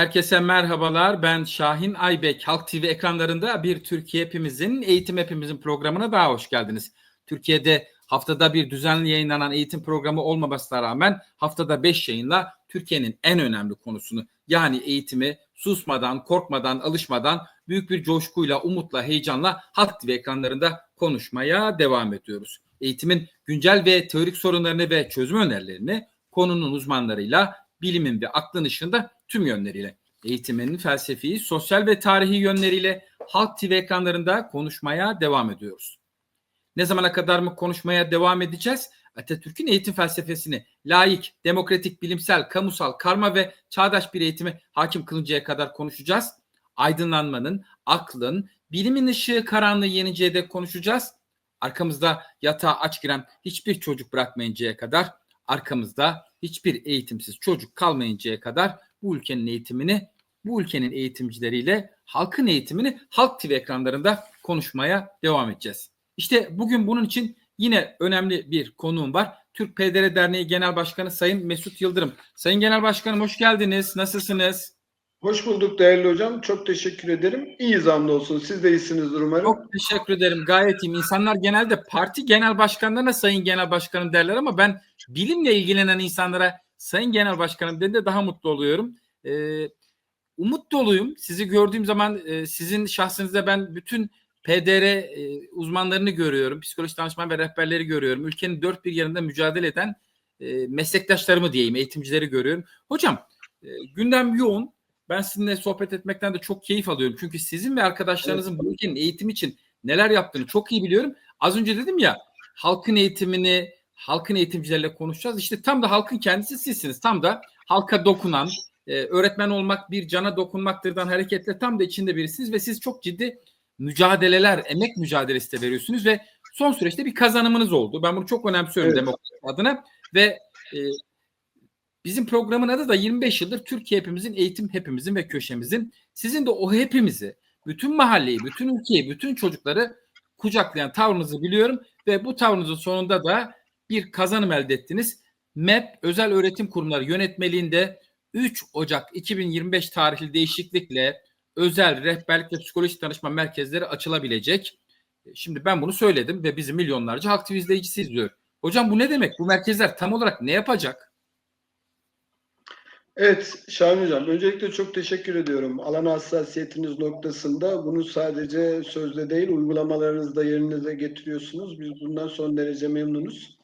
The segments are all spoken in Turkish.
Herkese merhabalar. Ben Şahin Aybek. Halk TV ekranlarında bir Türkiye Hepimizin Eğitim Hepimizin programına daha hoş geldiniz. Türkiye'de haftada bir düzenli yayınlanan eğitim programı olmamasına rağmen haftada 5 yayınla Türkiye'nin en önemli konusunu yani eğitimi susmadan, korkmadan, alışmadan büyük bir coşkuyla, umutla, heyecanla Halk TV ekranlarında konuşmaya devam ediyoruz. Eğitimin güncel ve teorik sorunlarını ve çözüm önerilerini konunun uzmanlarıyla bilimin ve aklın ışığında tüm yönleriyle eğitimin felsefi, sosyal ve tarihi yönleriyle Halk TV ekranlarında konuşmaya devam ediyoruz. Ne zamana kadar mı konuşmaya devam edeceğiz? Atatürk'ün eğitim felsefesini layık, demokratik, bilimsel, kamusal, karma ve çağdaş bir eğitimi hakim kılıncaya kadar konuşacağız. Aydınlanmanın, aklın, bilimin ışığı karanlığı yeninceye dek konuşacağız. Arkamızda yatağa aç giren hiçbir çocuk bırakmayıncaya kadar, arkamızda hiçbir eğitimsiz çocuk kalmayıncaya kadar bu ülkenin eğitimini, bu ülkenin eğitimcileriyle halkın eğitimini Halk TV ekranlarında konuşmaya devam edeceğiz. İşte bugün bunun için yine önemli bir konuğum var. Türk PDR Derneği Genel Başkanı Sayın Mesut Yıldırım. Sayın Genel Başkanım hoş geldiniz. Nasılsınız? Hoş bulduk değerli hocam. Çok teşekkür ederim. İyiyiz hamdolsun. Siz de iyisinizdir umarım. Çok teşekkür ederim. Gayet iyiyim. İnsanlar genelde parti genel başkanlarına sayın genel başkanım derler ama ben bilimle ilgilenen insanlara sayın genel başkanım dediğinde daha mutlu oluyorum. Ee, umut doluyum. Sizi gördüğüm zaman e, sizin şahsınızda ben bütün PDR e, uzmanlarını görüyorum. Psikoloji danışman ve rehberleri görüyorum. Ülkenin dört bir yanında mücadele eden e, meslektaşlarımı diyeyim, eğitimcileri görüyorum. Hocam e, gündem yoğun. Ben sizinle sohbet etmekten de çok keyif alıyorum. Çünkü sizin ve arkadaşlarınızın bu ülkenin eğitim için neler yaptığını çok iyi biliyorum. Az önce dedim ya halkın eğitimini, halkın eğitimcileriyle konuşacağız. İşte tam da halkın kendisi sizsiniz. Tam da halka dokunan, e, öğretmen olmak bir cana dokunmaktırdan hareketle tam da içinde birisiniz ve siz çok ciddi mücadeleler, emek mücadelesi de veriyorsunuz ve son süreçte bir kazanımınız oldu. Ben bunu çok önemsiyorum Evet. demokrasi adına ve e, bizim programın adı da 25 yıldır Türkiye hepimizin, eğitim hepimizin ve köşemizin. Sizin de o hepimizi, bütün mahalleyi, bütün ülkeyi, bütün çocukları kucaklayan tavrınızı biliyorum ve bu tavrınızın sonunda da bir kazanım elde ettiniz. MEP Özel Öğretim Kurumları yönetmeliğinde 3 Ocak 2025 tarihli değişiklikle özel rehberlik ve psikoloji danışma merkezleri açılabilecek. Şimdi ben bunu söyledim ve bizi milyonlarca TV izleyicisi izliyor. Hocam bu ne demek? Bu merkezler tam olarak ne yapacak? Evet Şahin Hocam. Öncelikle çok teşekkür ediyorum. Alan hassasiyetiniz noktasında bunu sadece sözle değil uygulamalarınızda yerinize getiriyorsunuz. Biz bundan son derece memnunuz.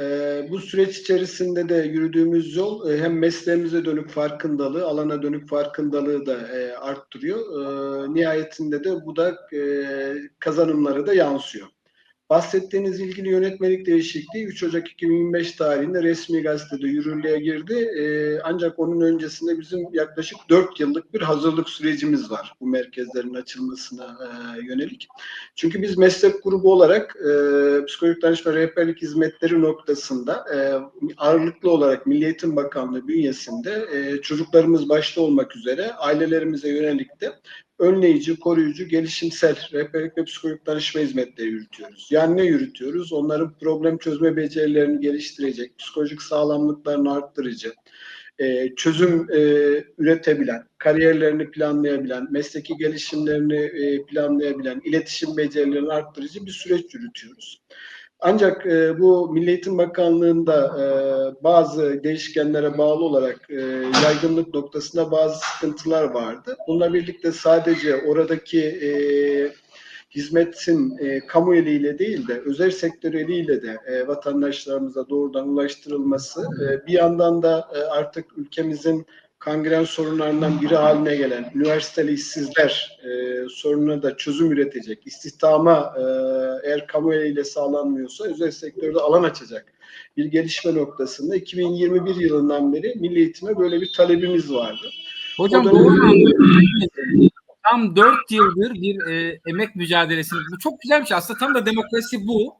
Ee, bu süreç içerisinde de yürüdüğümüz yol e, hem mesleğimize dönük farkındalığı, alana dönük farkındalığı da e, arttırıyor. E, nihayetinde de bu da e, kazanımları da yansıyor. Bahsettiğiniz ilgili yönetmelik değişikliği 3 Ocak 2025 tarihinde resmi gazetede yürürlüğe girdi. Ee, ancak onun öncesinde bizim yaklaşık 4 yıllık bir hazırlık sürecimiz var bu merkezlerin açılmasına e, yönelik. Çünkü biz meslek grubu olarak e, psikolojik danışma rehberlik hizmetleri noktasında e, ağırlıklı olarak Milli Eğitim Bakanlığı bünyesinde e, çocuklarımız başta olmak üzere ailelerimize yönelik de önleyici, koruyucu, gelişimsel rehberlik ve psikolojik danışma hizmetleri yürütüyoruz. Yani ne yürütüyoruz? Onların problem çözme becerilerini geliştirecek, psikolojik sağlamlıklarını arttırıcı, e, çözüm e, üretebilen, kariyerlerini planlayabilen, mesleki gelişimlerini e, planlayabilen, iletişim becerilerini arttırıcı bir süreç yürütüyoruz. Ancak e, bu Milli Eğitim Bakanlığı'nda e, bazı değişkenlere bağlı olarak e, yaygınlık noktasında bazı sıkıntılar vardı. Bununla birlikte sadece oradaki e, hizmetin e, kamu eliyle değil de özel sektör eliyle de e, vatandaşlarımıza doğrudan ulaştırılması e, bir yandan da e, artık ülkemizin kangren sorunlarından biri haline gelen üniversiteli işsizler e, sorununa da çözüm üretecek, istihdama e, eğer kamu eliyle sağlanmıyorsa özel sektörde alan açacak bir gelişme noktasında 2021 yılından beri milli eğitime böyle bir talebimiz vardı. Hocam doğru dönem-. Tam 4 yıldır bir e, emek mücadelesi. Bu çok güzel bir şey. Aslında tam da demokrasi bu.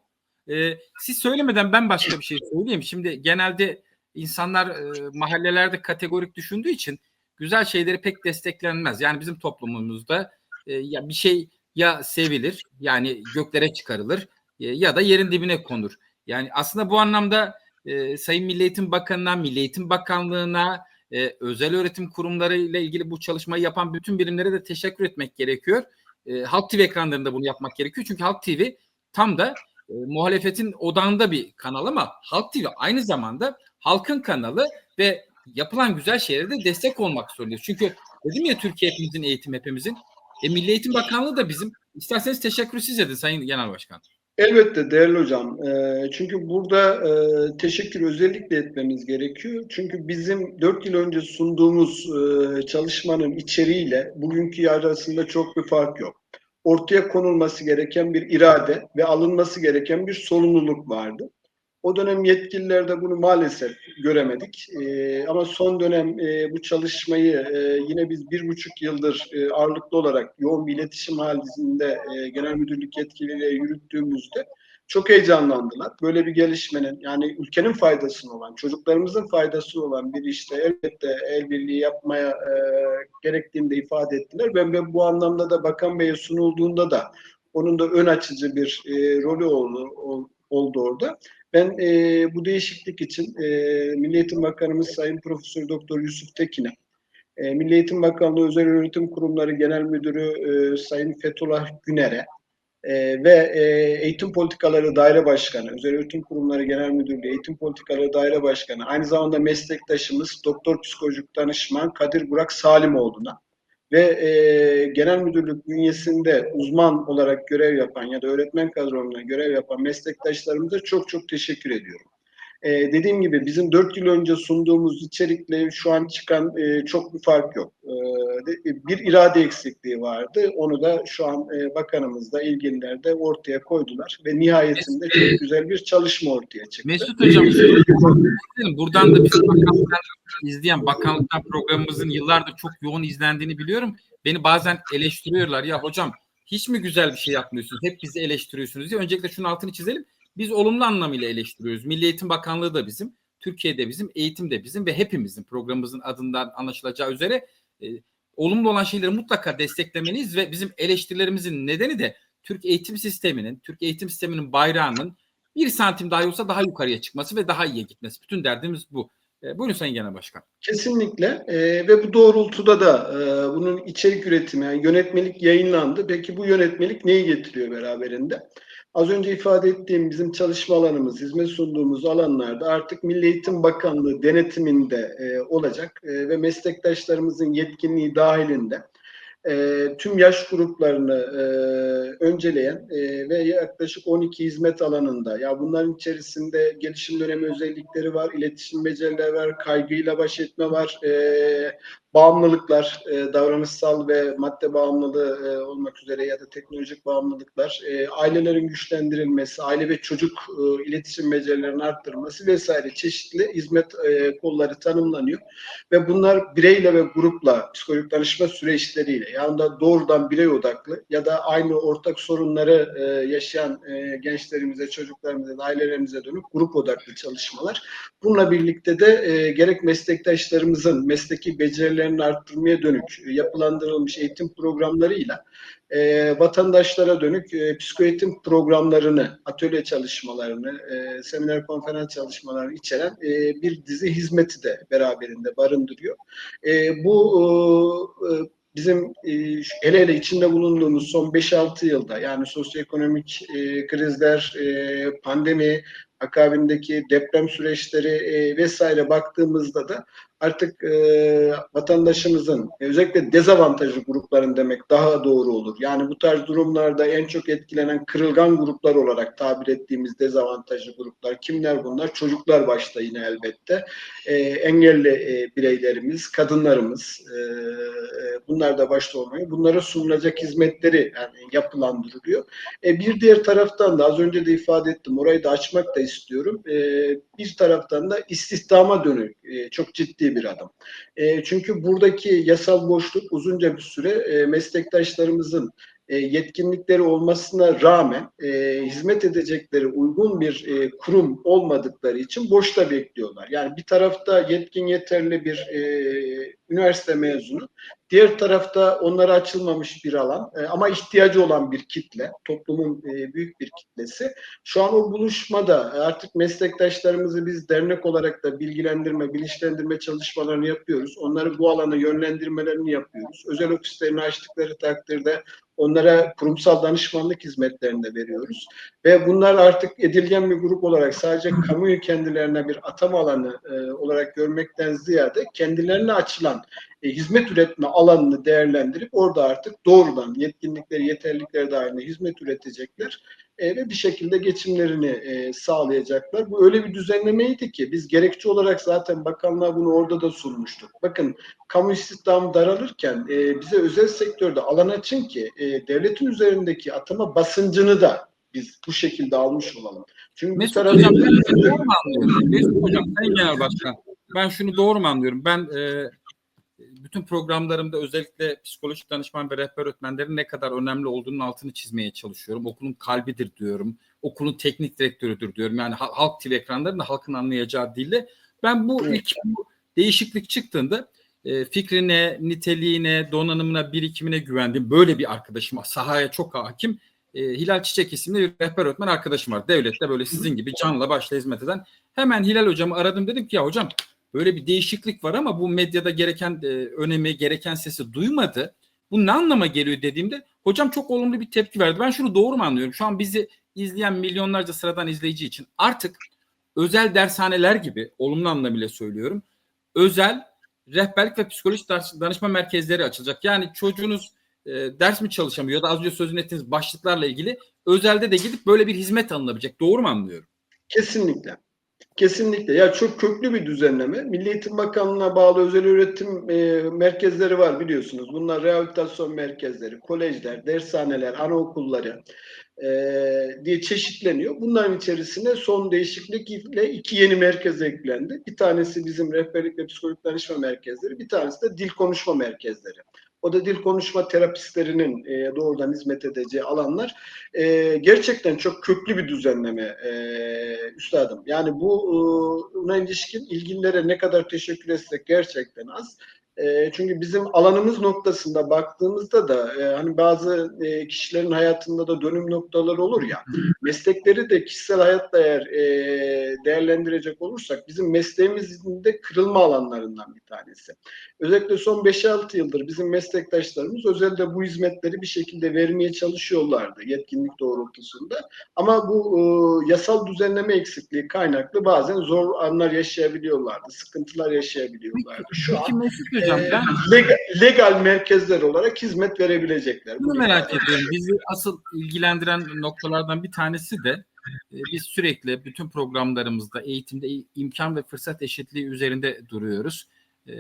E, siz söylemeden ben başka bir şey söyleyeyim. Şimdi genelde insanlar e, mahallelerde kategorik düşündüğü için güzel şeyleri pek desteklenmez. Yani bizim toplumumuzda e, ya bir şey ya sevilir yani göklere çıkarılır e, ya da yerin dibine konur. Yani aslında bu anlamda e, Sayın Milli Eğitim Bakanı'na, Milli Eğitim Bakanlığı'na e, özel öğretim kurumları ile ilgili bu çalışmayı yapan bütün birimlere de teşekkür etmek gerekiyor. E, Halk TV ekranlarında bunu yapmak gerekiyor. Çünkü Halk TV tam da e, muhalefetin odağında bir kanal ama Halk TV aynı zamanda halkın kanalı ve yapılan güzel şeylere de destek olmak zorundayız. Çünkü dedim ya Türkiye hepimizin eğitim hepimizin. E, Milli Eğitim Bakanlığı da bizim. İsterseniz teşekkür siz edin Sayın Genel Başkan. Elbette değerli hocam. Ee, Çünkü burada e, teşekkür özellikle etmemiz gerekiyor. Çünkü bizim 4 yıl önce sunduğumuz e, çalışmanın içeriğiyle bugünkü arasında çok bir fark yok. Ortaya konulması gereken bir irade ve alınması gereken bir sorumluluk vardı. O dönem yetkililer de bunu maalesef göremedik. Ee, ama son dönem e, bu çalışmayı e, yine biz bir buçuk yıldır e, ağırlıklı olarak yoğun bir iletişim halinde e, genel müdürlük yetkiliyle yürüttüğümüzde çok heyecanlandılar. Böyle bir gelişmenin yani ülkenin faydasını olan, çocuklarımızın faydası olan bir işte elbette el birliği yapmaya e, gerektiğini de ifade ettiler. Ben, ben bu anlamda da Bakan Bey'e sunulduğunda da onun da ön açıcı bir e, rolü oldu, ol- oldu orada. Ben e, bu değişiklik için e, Milli Eğitim Bakanımız Sayın Profesör Doktor Yusuf Tekin'e, e, Milli Eğitim Bakanlığı Özel Öğretim Kurumları Genel Müdürü e, Sayın Fethullah Güner'e e, ve e, Eğitim Politikaları Daire Başkanı, Özel Öğretim Kurumları Genel Müdürlüğü Eğitim Politikaları Daire Başkanı, aynı zamanda meslektaşımız Doktor Psikolojik Danışman Kadir Burak Salimoğlu'na ve e, genel müdürlük bünyesinde uzman olarak görev yapan ya da öğretmen kadrolarına görev yapan meslektaşlarımıza çok çok teşekkür ediyorum. E, dediğim gibi bizim dört yıl önce sunduğumuz içerikle şu an çıkan e, çok bir fark yok. E, de- bir irade eksikliği vardı. Onu da şu an e, bakanımız da ilgililer de ortaya koydular ve nihayetinde çok güzel bir çalışma ortaya çıktı. Mesut Hocam buradan da bizim bakanlıktan izleyen bakanlıktan programımızın yıllardır çok yoğun izlendiğini biliyorum. Beni bazen eleştiriyorlar ya hocam hiç mi güzel bir şey yapmıyorsunuz? Hep bizi eleştiriyorsunuz diye. Öncelikle şunun altını çizelim. Biz olumlu anlamıyla eleştiriyoruz. Milli Eğitim Bakanlığı da bizim, Türkiye'de bizim, eğitim de bizim ve hepimizin programımızın adından anlaşılacağı üzere e, olumlu olan şeyleri mutlaka desteklemeliyiz ve bizim eleştirilerimizin nedeni de Türk eğitim sisteminin, Türk eğitim sisteminin bayrağının bir santim daha olsa daha yukarıya çıkması ve daha iyiye gitmesi. Bütün derdimiz bu. E, buyurun Sayın Genel Başkan. Kesinlikle e, ve bu doğrultuda da e, bunun içerik üretimi, yani yönetmelik yayınlandı. Peki bu yönetmelik neyi getiriyor beraberinde? Az önce ifade ettiğim bizim çalışma alanımız, hizmet sunduğumuz alanlarda artık Milli Eğitim Bakanlığı denetiminde e, olacak e, ve meslektaşlarımızın yetkinliği dahilinde e, tüm yaş gruplarını e, önceleyen e, ve yaklaşık 12 hizmet alanında ya bunların içerisinde gelişim dönemi özellikleri var, iletişim becerileri var, kaygıyla baş etme var, e, bağımlılıklar, e, davranışsal ve madde bağımlılığı e, olmak üzere ya da teknolojik bağımlılıklar, e, ailelerin güçlendirilmesi, aile ve çocuk e, iletişim becerilerinin arttırılması vesaire çeşitli hizmet e, kolları tanımlanıyor ve bunlar bireyle ve grupla psikolojik danışma süreçleriyle yani da doğrudan birey odaklı ya da aynı ortak sorunları e, yaşayan e, gençlerimize, çocuklarımıza, ailelerimize dönük grup odaklı çalışmalar. Bununla birlikte de e, gerek meslektaşlarımızın mesleki becerilerini arttırmaya dönük yapılandırılmış eğitim programlarıyla e, vatandaşlara dönük e, psikoeğitim programlarını, atölye çalışmalarını, e, seminer konferans çalışmalarını içeren e, bir dizi hizmeti de beraberinde barındırıyor. E, bu e, bizim e, hele hele içinde bulunduğumuz son 5-6 yılda yani sosyoekonomik e, krizler, e, pandemi, akabindeki deprem süreçleri e, vesaire baktığımızda da artık e, vatandaşımızın özellikle dezavantajlı grupların demek daha doğru olur. Yani bu tarz durumlarda en çok etkilenen kırılgan gruplar olarak tabir ettiğimiz dezavantajlı gruplar kimler bunlar? Çocuklar başta yine elbette. E, engelli e, bireylerimiz, kadınlarımız e, bunlar da başta olmuyor. Bunlara sunulacak hizmetleri yani yapılandırılıyor. E, bir diğer taraftan da az önce de ifade ettim orayı da açmak da istiyorum. E, bir taraftan da istihdama dönük e, çok ciddi bir adım. E, çünkü buradaki yasal boşluk uzunca bir süre e, meslektaşlarımızın e, yetkinlikleri olmasına rağmen e, hizmet edecekleri uygun bir e, kurum olmadıkları için boşta bekliyorlar. Yani bir tarafta yetkin yeterli bir e, üniversite mezunu, diğer tarafta onlara açılmamış bir alan e, ama ihtiyacı olan bir kitle, toplumun e, büyük bir kitlesi. Şu an o buluşmada artık meslektaşlarımızı biz dernek olarak da bilgilendirme, bilinçlendirme çalışmalarını yapıyoruz. Onları bu alana yönlendirmelerini yapıyoruz. Özel ofislerini açtıkları takdirde onlara kurumsal danışmanlık hizmetlerini de veriyoruz. Ve bunlar artık edilgen bir grup olarak sadece kamuyu kendilerine bir atama alanı e, olarak görmekten ziyade kendilerine açılan e, hizmet üretme alanını değerlendirip orada artık doğrudan yetkinlikleri, yeterlilikleri dahilinde hizmet üretecekler e, ve bir şekilde geçimlerini e, sağlayacaklar. Bu öyle bir düzenlemeydi ki biz gerekçe olarak zaten bakanlığa bunu orada da sunmuştuk. Bakın kamu istihdamı daralırken e, bize özel sektörde alan açın ki e, devletin üzerindeki atama basıncını da biz bu şekilde almış olalım. Çünkü Mesut tarafı Hocam ben doğru mu anlıyorum? Mesut Hocam Sayın Genel Başkan ben şunu doğru mu anlıyorum? Ben e, bütün programlarımda özellikle psikolojik danışman ve rehber öğretmenlerin ne kadar önemli olduğunun altını çizmeye çalışıyorum. Okulun kalbidir diyorum. Okulun teknik direktörüdür diyorum. Yani ha- Halk TV ekranlarında halkın anlayacağı dille. Ben bu Evet. ilk bu değişiklik çıktığında e, fikrine, niteliğine, donanımına, birikimine güvendiğim böyle bir arkadaşım, sahaya çok hakim e, Hilal Çiçek isimli bir rehber öğretmen arkadaşım var. Devlette böyle sizin gibi canla başla hizmet eden. Hemen Hilal hocamı aradım dedim ki ya hocam böyle bir değişiklik var ama bu medyada gereken e, önemi, gereken sesi duymadı. Bu ne anlama geliyor dediğimde hocam çok olumlu bir tepki verdi. Ben şunu doğru mu anlıyorum? Şu an bizi izleyen milyonlarca sıradan izleyici için artık özel dershaneler gibi olumlu anlamıyla söylüyorum. Özel rehberlik ve psikolojik danışma merkezleri açılacak. Yani çocuğunuz e, ders mi çalışamıyor ya da az önce sözünü ettiğiniz başlıklarla ilgili özelde de gidip böyle bir hizmet alınabilecek. Doğru mu anlıyorum? Kesinlikle. Kesinlikle. Ya çok köklü bir düzenleme. Milli Eğitim Bakanlığı'na bağlı özel öğretim e, merkezleri var biliyorsunuz. Bunlar rehabilitasyon merkezleri, kolejler, dershaneler, anaokulları e, diye çeşitleniyor. Bunların içerisine son değişiklikle iki yeni merkez eklendi. Bir tanesi bizim rehberlik ve psikolojik danışma merkezleri, bir tanesi de dil konuşma merkezleri. O da dil konuşma terapistlerinin e, doğrudan hizmet edeceği alanlar. E, gerçekten çok köklü bir düzenleme e, üstadım. Yani bu e, buna ilişkin ilgililere ne kadar teşekkür etsek gerçekten az. E, çünkü bizim alanımız noktasında baktığımızda da e, hani bazı e, kişilerin hayatında da dönüm noktaları olur ya. Meslekleri de kişisel hayatta eğer e, değerlendirecek olursak bizim mesleğimizin de kırılma alanlarından bir tanesi. Özellikle son 5-6 yıldır bizim meslektaşlarımız özelde bu hizmetleri bir şekilde vermeye çalışıyorlardı yetkinlik doğrultusunda. Ama bu e, yasal düzenleme eksikliği kaynaklı bazen zor anlar yaşayabiliyorlardı, sıkıntılar yaşayabiliyorlardı. Şu an Hocam e, ben legal, legal merkezler olarak hizmet verebilecekler. Bunu merak ediyorum. Bizi asıl ilgilendiren noktalardan bir tanesi de e, biz sürekli bütün programlarımızda eğitimde imkan ve fırsat eşitliği üzerinde duruyoruz. E,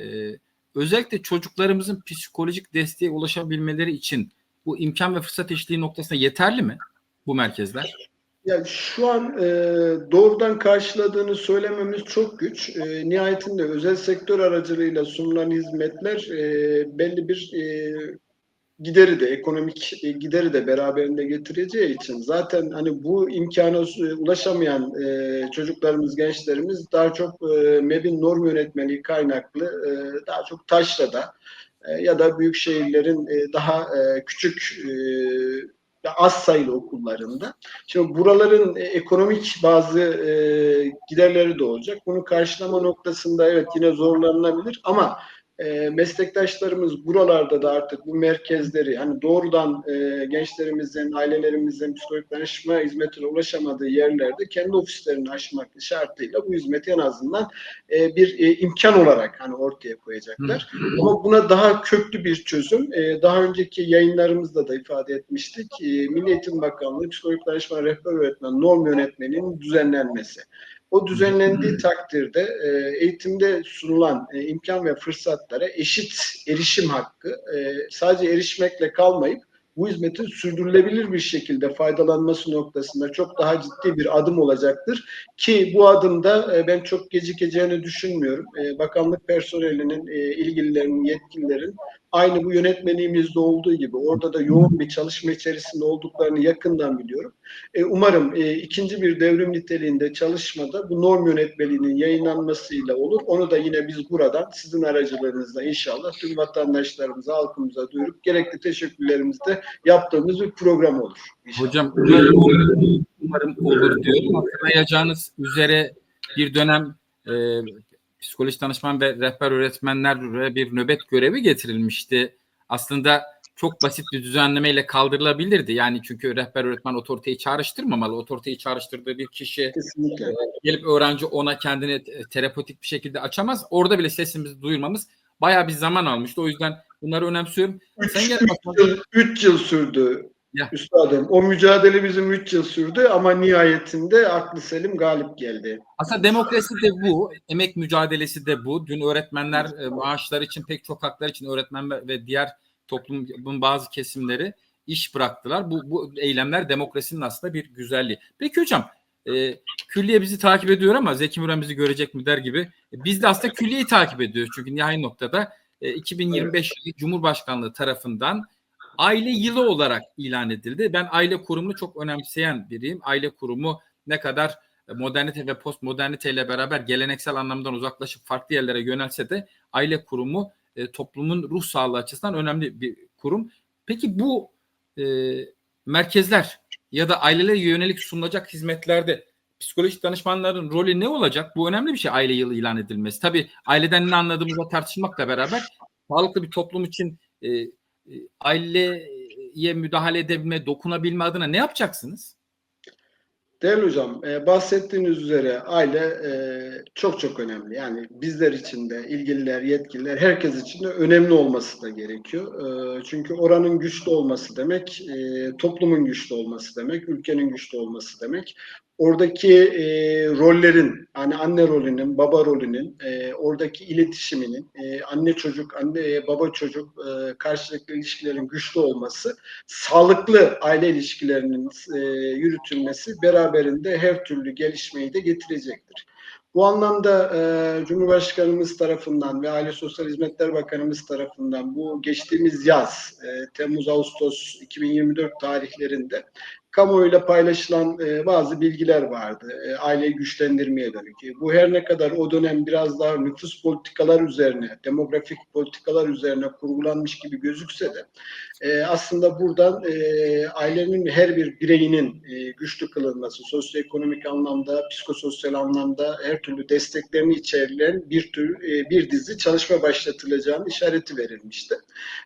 özellikle çocuklarımızın psikolojik desteğe ulaşabilmeleri için bu imkan ve fırsat eşitliği noktasında yeterli mi bu merkezler? Yani şu an e, doğrudan karşıladığını söylememiz çok güç. E, nihayetinde özel sektör aracılığıyla sunulan hizmetler e, belli bir e, gideri de ekonomik e, gideri de beraberinde getireceği için zaten hani bu imkana ulaşamayan e, çocuklarımız, gençlerimiz daha çok e, MEB'in norm yönetmeliği kaynaklı e, daha çok taşrada e, ya da büyük şehirlerin e, daha e, küçük az sayılı okullarında. Şimdi buraların e, ekonomik bazı e, giderleri de olacak. Bunu karşılama noktasında evet yine zorlanılabilir ama e, meslektaşlarımız buralarda da artık bu merkezleri hani doğrudan e, gençlerimizin, ailelerimizin psikolojik danışma hizmetine ulaşamadığı yerlerde kendi ofislerini açmak şartıyla bu hizmeti en azından e, bir e, imkan olarak hani ortaya koyacaklar. Ama buna daha köklü bir çözüm. e, daha önceki yayınlarımızda da ifade etmiştik. E, Milli Eğitim Bakanlığı Psikolojik Danışma Rehber Öğretmen Norm Yönetmeliğinin düzenlenmesi. O düzenlendiği takdirde e, eğitimde sunulan e, imkan ve fırsatlara eşit erişim hakkı e, sadece erişmekle kalmayıp bu hizmetin sürdürülebilir bir şekilde faydalanması noktasında çok daha ciddi bir adım olacaktır. Ki bu adımda e, ben çok gecikeceğini düşünmüyorum. E, bakanlık personelinin, e, ilgililerin, yetkililerin Aynı bu yönetmenliğimizde olduğu gibi orada da yoğun bir çalışma içerisinde olduklarını yakından biliyorum. E, umarım e, ikinci bir devrim niteliğinde çalışmada bu norm yönetmeliğinin yayınlanmasıyla olur. Onu da yine biz buradan sizin aracılığınızla inşallah tüm vatandaşlarımıza, halkımıza duyurup gerekli teşekkürlerimizi de yaptığımız bir program olur. İnşallah. Hocam umarım umarım olur diyorum. Hatırlayacağınız üzere bir dönem e, psikoloji danışman ve rehber öğretmenlere bir nöbet görevi getirilmişti. Aslında çok basit bir düzenlemeyle kaldırılabilirdi. Yani çünkü rehber öğretmen otoriteyi çağrıştırmamalı. Otoriteyi çağrıştırdığı bir kişi Kesinlikle. gelip öğrenci ona kendini terapötik bir şekilde açamaz. Orada bile sesimizi duyurmamız bayağı bir zaman almıştı. O yüzden bunları önemsiyorum. Sen Üç, gel üç bakalım. yıl, üç yıl sürdü Ya. üstadım. O mücadele bizim üç yıl sürdü ama nihayetinde aklı selim galip geldi. Aslında demokrasi de bu, emek mücadelesi de bu. Dün öğretmenler e, maaşları için pek çok haklar için öğretmen ve- diğer toplumun bazı kesimleri iş bıraktılar. Bu, bu eylemler demokrasinin aslında bir güzelliği. Peki hocam, e, külliye bizi takip ediyor ama Zeki Müren bizi görecek mi der gibi. E, biz de aslında külliyeyi takip ediyoruz. Çünkü nihai noktada e, 2025 yılı Cumhurbaşkanlığı tarafından aile yılı olarak ilan edildi. Ben aile kurumunu çok önemseyen biriyim. Aile kurumu ne kadar modernite ve postmodernite ile beraber geleneksel anlamdan uzaklaşıp farklı yerlere yönelse de aile kurumu e, toplumun ruh sağlığı açısından önemli bir kurum. Peki bu e, merkezler ya da ailelere yönelik sunulacak hizmetlerde psikolojik danışmanların rolü ne olacak? Bu önemli bir şey aile yılı ilan edilmesi. Tabii aileden ne anladığımızla tartışmakla beraber sağlıklı bir toplum için e, e, aileye müdahale edebilme, dokunabilme adına ne yapacaksınız? Değerli hocam, e, bahsettiğiniz üzere aile e, çok çok önemli. Yani bizler için de, ilgililer, yetkililer, herkes için de önemli olması da gerekiyor. E, çünkü oranın güçlü olması demek, e, toplumun güçlü olması demek, ülkenin güçlü olması demek. Oradaki e, rollerin, hani anne rolünün, baba rolünün, e, oradaki iletişiminin, e, anne çocuk, anne baba çocuk e, karşılıklı ilişkilerin güçlü olması, sağlıklı aile ilişkilerinin e, yürütülmesi beraberinde her türlü gelişmeyi de getirecektir. Bu anlamda e, Cumhurbaşkanımız tarafından ve Aile Sosyal Hizmetler Bakanımız tarafından bu geçtiğimiz yaz, e, Temmuz-Ağustos 2024 tarihlerinde kamuoyuyla paylaşılan e, bazı bilgiler vardı. E, aileyi güçlendirmeye dönük. Bu her ne kadar o dönem biraz daha nüfus politikalar üzerine, demografik politikalar üzerine kurgulanmış gibi gözükse de e, aslında buradan e, ailenin her bir bireyinin e, güçlü kılınması, sosyoekonomik anlamda, psikososyal anlamda her türlü desteklerini içeren bir tür e, bir dizi çalışma başlatılacağının işareti verilmişti.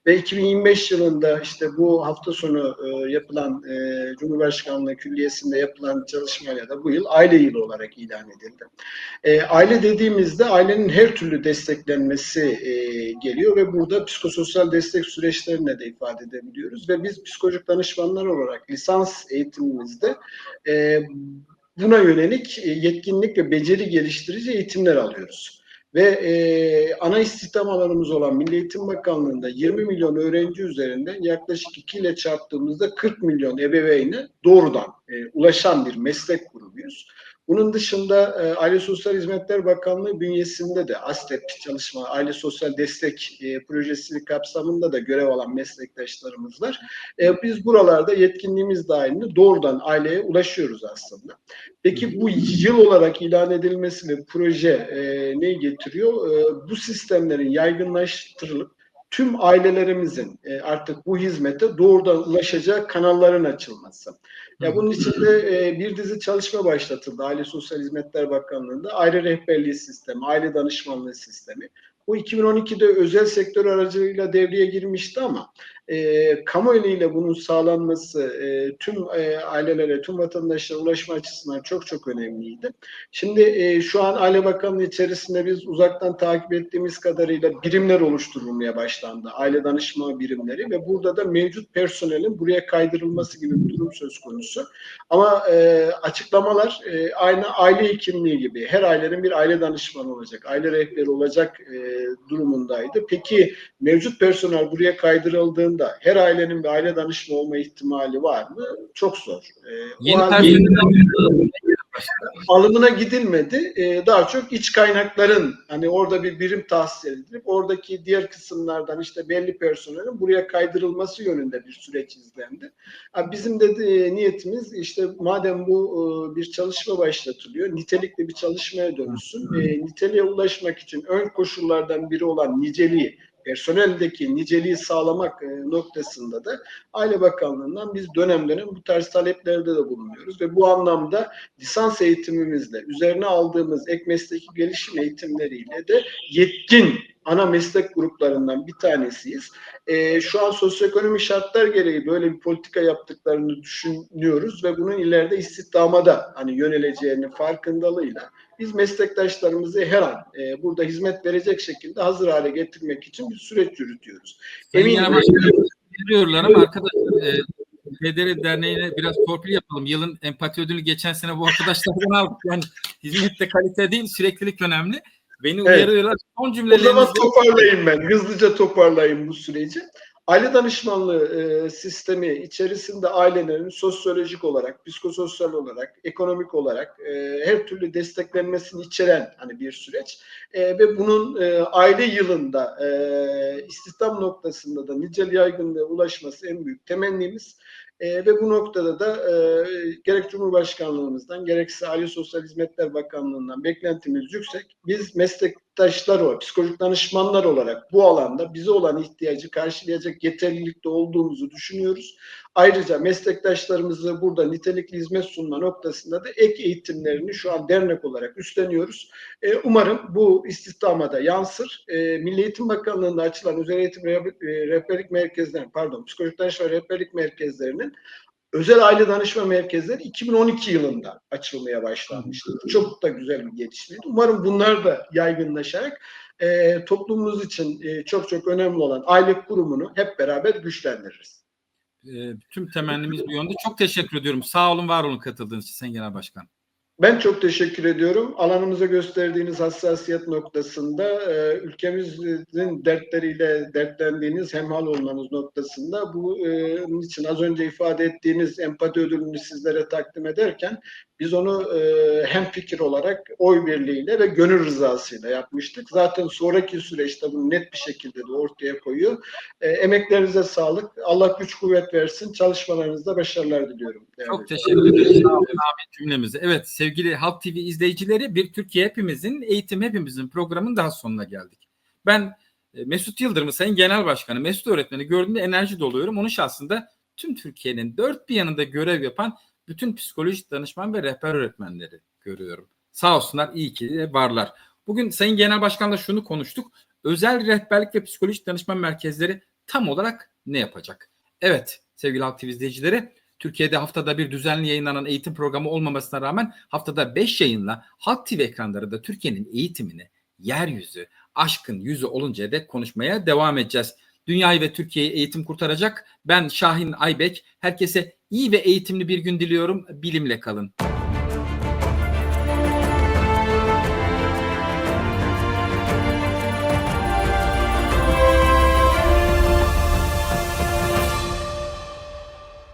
Ve 2025 yılında işte bu hafta sonu e, yapılan e, Cumhurbaşkanlığı Külliyesi'nde yapılan çalışmayla da bu yıl aile yılı olarak ilan edildi. E, aile dediğimizde ailenin her türlü desteklenmesi e, geliyor ve burada psikososyal destek süreçlerine de ifade edebiliyoruz ve biz psikolojik danışmanlar olarak lisans eğitimimizde e, buna yönelik e, yetkinlik ve beceri geliştirici eğitimler alıyoruz. Ve e, ana istihdam alanımız olan Milli Eğitim Bakanlığı'nda 20 milyon öğrenci üzerinden yaklaşık 2 ile çarptığımızda 40 milyon ebeveyne doğrudan e, ulaşan bir meslek grubuyuz. Bunun dışında e, Aile Sosyal Hizmetler Bakanlığı bünyesinde de ASTEP çalışma, Aile Sosyal Destek e, projesi kapsamında da görev alan meslektaşlarımız var. E, biz buralarda yetkinliğimiz dahilinde doğrudan aileye ulaşıyoruz aslında. Peki bu yıl olarak ilan edilmesi ve proje e, neyi getiriyor? E, bu sistemlerin yaygınlaştırılıp tüm ailelerimizin e, artık bu hizmete doğrudan ulaşacağı kanalların açılması. Ya bunun için de e, bir dizi çalışma başlatıldı Aile Sosyal Hizmetler Bakanlığı'nda. Aile rehberliği sistemi, aile danışmanlığı sistemi. Bu 2012'de özel sektör aracılığıyla devreye girmişti ama e, kamu eliyle bunun sağlanması e, tüm e, ailelere, tüm vatandaşlara ulaşma açısından çok çok önemliydi. Şimdi e, şu an Aile Bakanlığı içerisinde biz uzaktan takip ettiğimiz kadarıyla birimler oluşturulmaya başlandı. Aile danışma birimleri ve burada da mevcut personelin buraya kaydırılması gibi bir durum söz konusu. Ama e, açıklamalar e, aynı aile hekimliği gibi her ailenin bir aile danışmanı olacak, aile rehberi olacak e, durumundaydı. Peki mevcut personel buraya kaydırıldığında her ailenin bir aile danışmanı olma ihtimali var mı? Çok zor. E, Yeni halde- personel alımına gidilmedi. Ee, daha çok iç kaynakların hani orada bir birim tahsis edilip oradaki diğer kısımlardan işte belli personelin buraya kaydırılması yönünde bir süreç izlendi. Bizim de e, niyetimiz işte madem bu e, bir çalışma başlatılıyor, nitelikli bir çalışmaya dönüşsün. E, niteliğe ulaşmak için ön koşullardan biri olan niceliği personeldeki niceliği sağlamak e, noktasında da Aile Bakanlığı'ndan biz dönem dönem bu tarz taleplerde de bulunuyoruz. Ve bu anlamda lisans eğitimimizle üzerine aldığımız ek mesleki gelişim eğitimleriyle de yetkin ana meslek gruplarından bir tanesiyiz. Ee, şu an sosyoekonomik şartlar gereği böyle bir politika yaptıklarını düşünüyoruz ve bunun ileride istihdama da hani yöneleceğini farkındalığıyla biz meslektaşlarımızı her an e, burada hizmet verecek şekilde hazır hale getirmek için bir süreç yürütüyoruz. Eminim- veriyorlar ama arkadaşlar e, PDR Derneği'ne biraz torpil yapalım. Yılın empati ödülü geçen sene bu arkadaşlardan aldık. Yani hizmette kalite değil süreklilik önemli. Beni Evet. uyarıyorlar. Son O zaman toparlayayım ben. Hızlıca toparlayayım bu süreci. Aile danışmanlığı e, sistemi içerisinde ailelerin sosyolojik olarak, psikososyal olarak, ekonomik olarak e, her türlü desteklenmesini içeren hani bir süreç. E, ve bunun e, aile yılında e, istihdam noktasında da nicel yaygınlığa ulaşması en büyük temennimiz. E, ve bu noktada da e, gerek Cumhurbaşkanlığımızdan gerekse Aile Sosyal Hizmetler Bakanlığı'ndan beklentimiz yüksek. Biz meslektaşlar olarak, psikolojik danışmanlar olarak bu alanda bize olan ihtiyacı karşılayacak yeterlilikte olduğumuzu düşünüyoruz. Ayrıca meslektaşlarımızı burada nitelikli hizmet sunma noktasında da ek eğitimlerini şu an dernek olarak üstleniyoruz. E, umarım bu istihdama da yansır. E, Milli Eğitim Bakanlığı'nda açılan özel eğitim e, rehberlik merkezlerinin, pardon psikolojik danışma rehberlik merkezlerinin özel aile danışma merkezleri 2012 yılında açılmaya başlanmıştı. Çok da güzel bir gelişmeydi. Umarım bunlar da yaygınlaşarak e, toplumumuz için e, çok çok önemli olan aile kurumunu hep beraber güçlendiririz. e, tüm temennimiz bu yönde. Çok teşekkür ediyorum. Sağ olun, var olun katıldığınız için Sayın Genel Başkan. Ben çok teşekkür ediyorum. Alanımıza gösterdiğiniz hassasiyet noktasında, e, ülkemizin dertleriyle dertlendiğiniz, hemhal olmanız noktasında bu e, bunun için az önce ifade ettiğiniz empati ödülünü sizlere takdim ederken biz onu e, hem fikir olarak oy birliğiyle ve gönül rızasıyla yapmıştık. Zaten sonraki süreçte bunu net bir şekilde de ortaya koyuyor. E, emeklerinize sağlık. Allah güç kuvvet versin. Çalışmalarınızda başarılar diliyorum. değerli Çok teşekkür ederim. Abi cümlemize. Evet sevgili Halk TV izleyicileri bir Türkiye hepimizin, eğitim hepimizin programının daha sonuna geldik. Ben e, Mesut Yıldırım'ı Sayın Genel Başkanı, Mesut Öğretmen'i gördüğümde enerji doluyorum. Onun şahsında tüm Türkiye'nin dört bir yanında görev yapan bütün psikolojik danışman ve rehber öğretmenleri görüyorum. Sağ olsunlar, iyi ki varlar. Bugün Sayın Genel Başkan'la şunu konuştuk. Özel rehberlik ve psikolojik danışman merkezleri tam olarak ne yapacak? Evet sevgili Halk izleyicileri Türkiye'de haftada bir düzenli yayınlanan eğitim programı olmamasına rağmen haftada 5 yayınla Halk TV ekranlarında Türkiye'nin eğitimini yeryüzü, aşkın yüzü oluncaya dek konuşmaya devam edeceğiz. Dünyayı ve Türkiye'yi eğitim kurtaracak. Ben Şahin Aybek. Herkese iyi ve eğitimli bir gün diliyorum. Bilimle kalın.